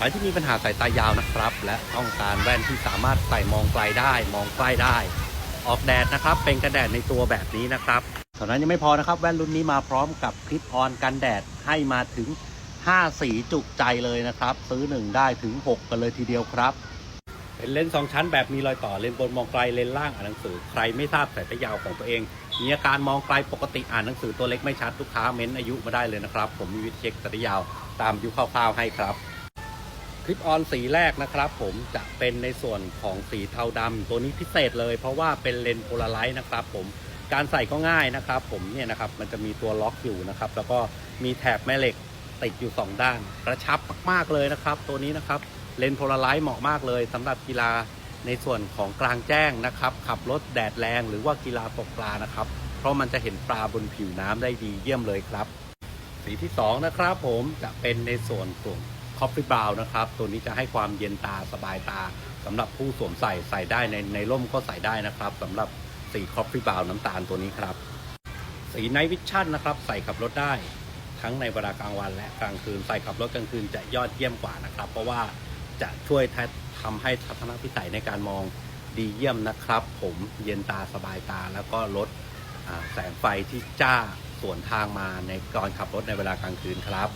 ใครที่มีปัญหาสายตายาวนะครับ และต้องการแว่นที่สามารถใส่มองไกลได้ มองใกล้ได้ ออกแดดนะครับ เป็นกันแดดในตัวแบบนี้นะครับเท่านั้นยังไม่พอนะครับ แว่นรุ่นนี้มาพร้อมกับคลิปออนกันแดดให้มาถึง 5 สีจุใจเลยนะครับ ซื้อ 1 ได้ถึง 6 กันเลยทีเดียวครับ เป็นเลนส์สองชั้นแบบมีรอยต่อเลนส์บนมองไกลเลนส์ล่างอ่านหนังสือ ใครไม่ทราบสายตายาวของตัวเองมีอาการมองไกลปกติอ่านหนังสือตัวเล็กไม่ชัดลูกค้าเม้นอายุมาได้เลยนะครับ ผมมีวิธีเช็คสายตายาวตามอายุคร่าวๆให้ครับ ลิปออนสีแรกนะครับผมจะเป็นในส่วนของสีเทาดำตัวนี้พิเศษเลย เพราะว่าเป็นเลนส์โพลาไรต์นะครับผมการใส่ก็ง่ายนะครับผมเนี่ยนะครับมันจะมีตัวล็อกอยู่นะครับแล้วก็มีแถบแม่เหล็กติดอยู่ 2 ด้าน กระชับมากๆเลยนะครับ ตัวนี้นะครับเลนส์โพลาไรต์เหมาะมากเลยสำหรับกีฬาในส่วนของกลางแจ้งนะครับ ขับรถแดดแรงหรือว่ากีฬาตกปลานะครับ เพราะมันจะเห็นปลาบนผิวน้ำได้ดีเยี่ยมเลยครับ สีที่2นะครับผมจะเป็นในส่วนของ คอฟฟี่บราวนะครับ ตัวนี้จะให้ความเย็นตาสบายตาสำหรับผู้สวมใส่ใส่ได้ในในร่มก็ใส่ได้นะครับสำหรับสีคอฟฟี่บราวน้ำตาลตัวนี้ครับ สีไนท์วิชั่นนะครับ ใส่ขับรถได้ทั้งในเวลากลางวันและกลางคืนใส่ขับรถกลางคืนจะยอดเยี่ยมกว่านะครับ เพราะว่าจะช่วยทำให้ทัศนวิสัยในการมองดีเยี่ยมนะครับ ผมเย็นตาสบายตาแล้วก็ลดแสงไฟที่จ้าสวนทางมาในก่อนขับรถในเวลากลางคืนครับ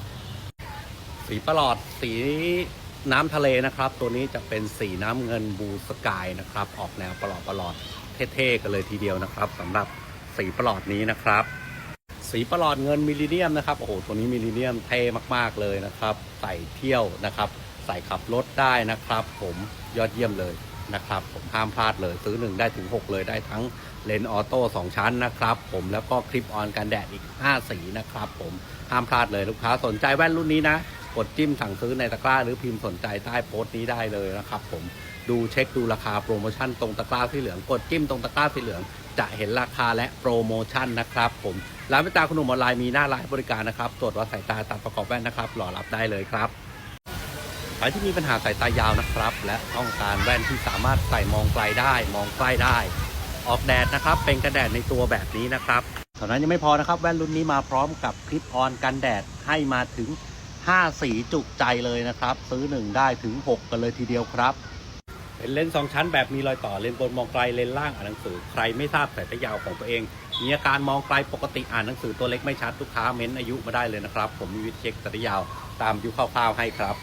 สีประหลอดสีน้ำทะเลนะครับ ตัวนี้จะเป็นสีน้ำเงินบูสกายนะครับ ออกแนวประหลอดประหลอดเท่ๆกันเลยทีเดียวนะครับสำหรับสีประหลอดนี้นะครับ สีประหลอดเงินมิลลิเนียมนะครับโอ้โหตัวนี้มิลลิเนียมเท่มากๆเลยนะครับ ใส่เที่ยวนะครับ ใส่ขับรถได้นะครับ ผมยอดเยี่ยมเลยนะครับ ผมห้ามพลาดเลยซื้อ1ได้ถึง 6 เลยได้ทั้งเลนส์ออโต้2ชั้นนะครับ ผมแล้วก็คลิปออนกันแดดอีก 5 สีนะครับ ผมห้ามพลาดเลยลูกค้าสนใจแว่นรุ่นนี้นะ กดจิ้มสั่งซื้อในตะกร้า หรือพิมพ์สนใจใต้โพสต์นี้ได้เลยนะครับผมดูเช็คดูราคาโปรโมชั่นตรงตะกร้าสีเหลืองกดจิ้มตรงตะกร้าสีเหลืองจะเห็นราคาและโปรโมชั่นนะครับผมร้านวิตาคุณหนุ่มออนไลน์มีหน้าร้านให้บริการนะครับ ตรวจวัดสายตาตัดประกอบแว่นนะครับรอรับได้เลยครับใครที่มีปัญหาสายตายาวนะครับ และต้องการแว่นที่สามารถใส่มองไกลได้ มองใกล้ได้ ออกแดดนะครับ เป็นกันแดดในตัวแบบนี้นะครับเท่านั้นยังไม่พอนะครับ แว่นรุ่นนี้มาพร้อมกับคลิปออนกันแดดให้มาถึง 5 สีจุกใจเลยนะครับ ซื้อ 1 ได้ถึง 6 กันเลยทีเดียวครับ เป็นเลนส์สองชั้นแบบมีรอยต่อเลนส์บนมองไกลเลนส์ล่างอ่านหนังสือ ใครไม่ทราบสายตายาวของตัวเอง มีอาการมองไกลปกติอ่านหนังสือตัวเล็กไม่ชัดลูกค้าเม้นอายุมาได้เลยนะครับ ผมมีวิธีเช็คสายตายาวตามอายุคร่าวๆให้ครับ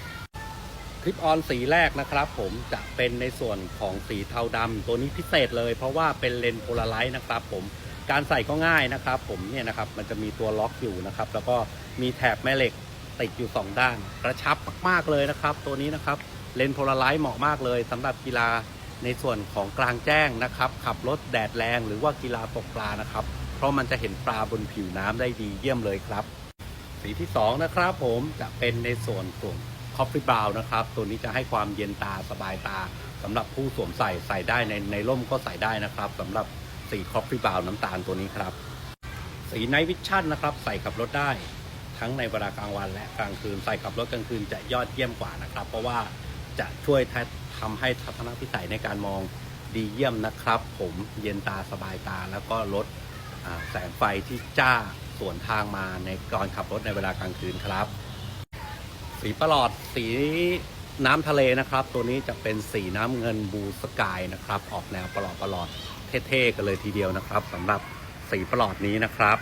คลิปออนสีแรกนะครับ ผมจะเป็นในส่วนของสีเทาดำตัวนี้พิเศษเลย เพราะว่าเป็นเลนส์โพลาไรต์นะครับผมการใส่ก็ง่ายนะครับ ผมเนี่ยนะครับมันจะมีตัวล็อกอยู่นะครับ แล้วก็มีแถบแม่เหล็ก ติดอยู่ 2 ด้าน กระชับมากๆเลยนะครับ ตัวนี้นะครับเลนส์โพลาไรต์เหมาะมากเลยสำหรับกีฬาในส่วนของกลางแจ้งนะครับ ขับรถแดดแรงหรือว่ากีฬาตกปลานะครับ เพราะมันจะเห็นปลาบนผิวน้ำได้ดีเยี่ยมเลยครับ สีที่ 2 นะครับผมจะเป็นในส่วนของคอฟฟี่บราวนะครับ ตัวนี้จะให้ความเย็นตาสบายตาสำหรับผู้สวมใส่ใส่ได้ในในร่มก็ใส่ได้นะครับสำหรับสีคอฟฟี่บราวน้ำตาลตัวนี้ครับสีไนท์วิชั่นนะครับ ใส่ขับรถได้ ทั้งในเวลากลางวันและกลางคืนใส่ขับรถกลางคืนจะยอดเยี่ยมกว่านะครับ เพราะว่าจะช่วยทำให้ทัศนวิสัยในการมองดีเยี่ยมนะครับ ผมเย็นตาสบายตา แล้วก็ลดแสงไฟที่จ้าสวนทางมาในก่อนขับรถในเวลากลางคืนครับ สีประหลอดสีน้ำทะเลนะครับ ตัวนี้จะเป็นสีน้ำเงินบูสกายนะครับ ออกแนวประหลอดประหลอดเท่ๆกันเลยทีเดียวนะครับสำหรับสีประหลอดนี้นะครับ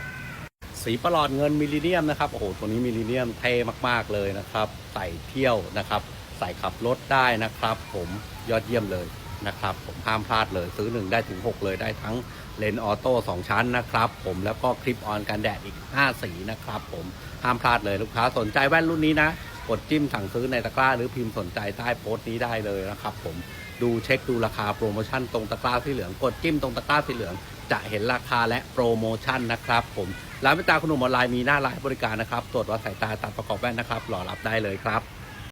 สีประหลอดเงินมิลลิเนียมนะครับโอ้โหตัวนี้มิลลิเนียมเท่มากๆเลยนะครับ ใส่เที่ยวนะครับ ใส่ขับรถได้นะครับ ผมยอดเยี่ยมเลยนะครับ ผมห้ามพลาดเลยซื้อ 1 ได้ถึง 6 เลยได้ทั้งเลนส์ออโต้2ชั้นนะครับ ผมแล้วก็คลิปออนกันแดดอีก 5 สีนะครับ ผมห้ามพลาดเลยลูกค้าสนใจแว่นรุ่นนี้นะ กดจิ้มสั่งซื้อในตะกร้า หรือพิมพ์สนใจใต้โพสต์นี้ได้เลยนะครับ ผม ดูเช็คดูราคาโปรโมชั่นตรงตะกร้าสีเหลืองกดจิ้มตรงตะกร้าสีเหลือง จะเห็นราคาและโปรโมชั่นนะครับผมร้านวิตาคุณหนุ่มออนไลน์มีหน้าร้านให้บริการนะครับ ตรวจวัดสายตาตัดประกอบแว่นนะครับรอรับได้เลยครับ